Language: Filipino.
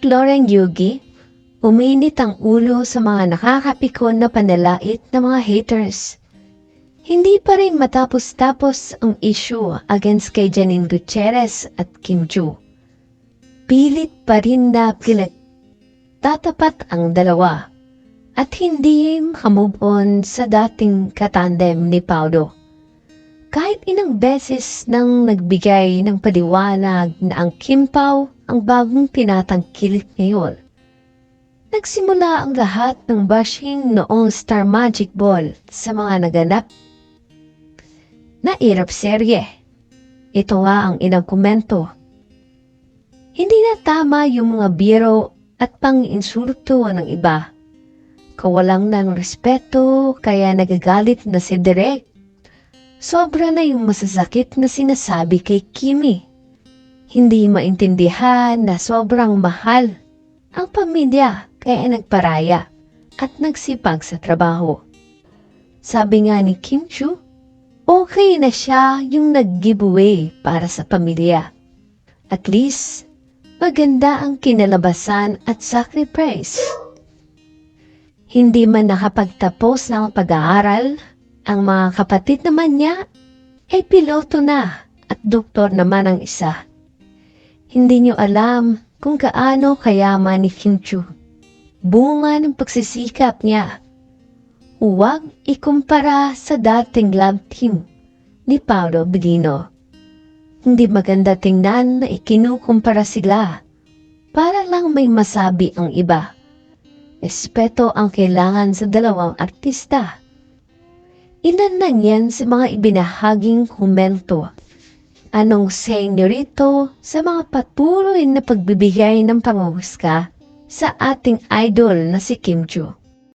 Lauren Yugi, uminit ang ulo sa mga nakakapikon na panalait ng mga haters. Hindi pa rin matapos-tapos ang issue against kay Janine Gutierrez at Kim Chu. Pilit pa rin na pilit tatapat ang dalawa at hindi makamove on sa dating katandem ni Paulo. Kahit inang beses nang nagbigay ng paliwanag na ang Kim Pao ang bagong tinatangkilik ngayon. Nagsimula ang lahat ng bashing noong Star Magic Ball sa mga naganap na irap serye. Ito nga ang inang komento. Hindi na tama yung mga biro at pang-insulto ng iba. Kawalang ng respeto kaya nagagalit na si Direk. Sobra na yung masasakit na sinasabi kay Kimi. Hindi maintindihan na sobrang mahal ang pamilya kaya nagparaya at nagsipag sa trabaho. Sabi nga ni Kim Chu, okay na siya yung nag-giveaway para sa pamilya. At least, maganda ang kinalabasan at sacrifice. Hindi man nakapagtapos ng pag-aaral, ang mga kapatid naman niya ay piloto na at doktor naman ang isa. Hindi niyo alam kung gaano kayaman ni Kim. Bunga ng pagsisikap niya. Huwag ikumpara sa dating love team ni Paolo Bedino. Hindi maganda tingnan na ikinukumpara sila para lang may masabi ang iba. Espeto ang kailangan sa dalawang artista. Ilan na yan sa mga ibinahaging komento. Anong say niyo rito sa mga patuloy na pagbibigay ng panguhusga sa ating idol na si Kim Joo?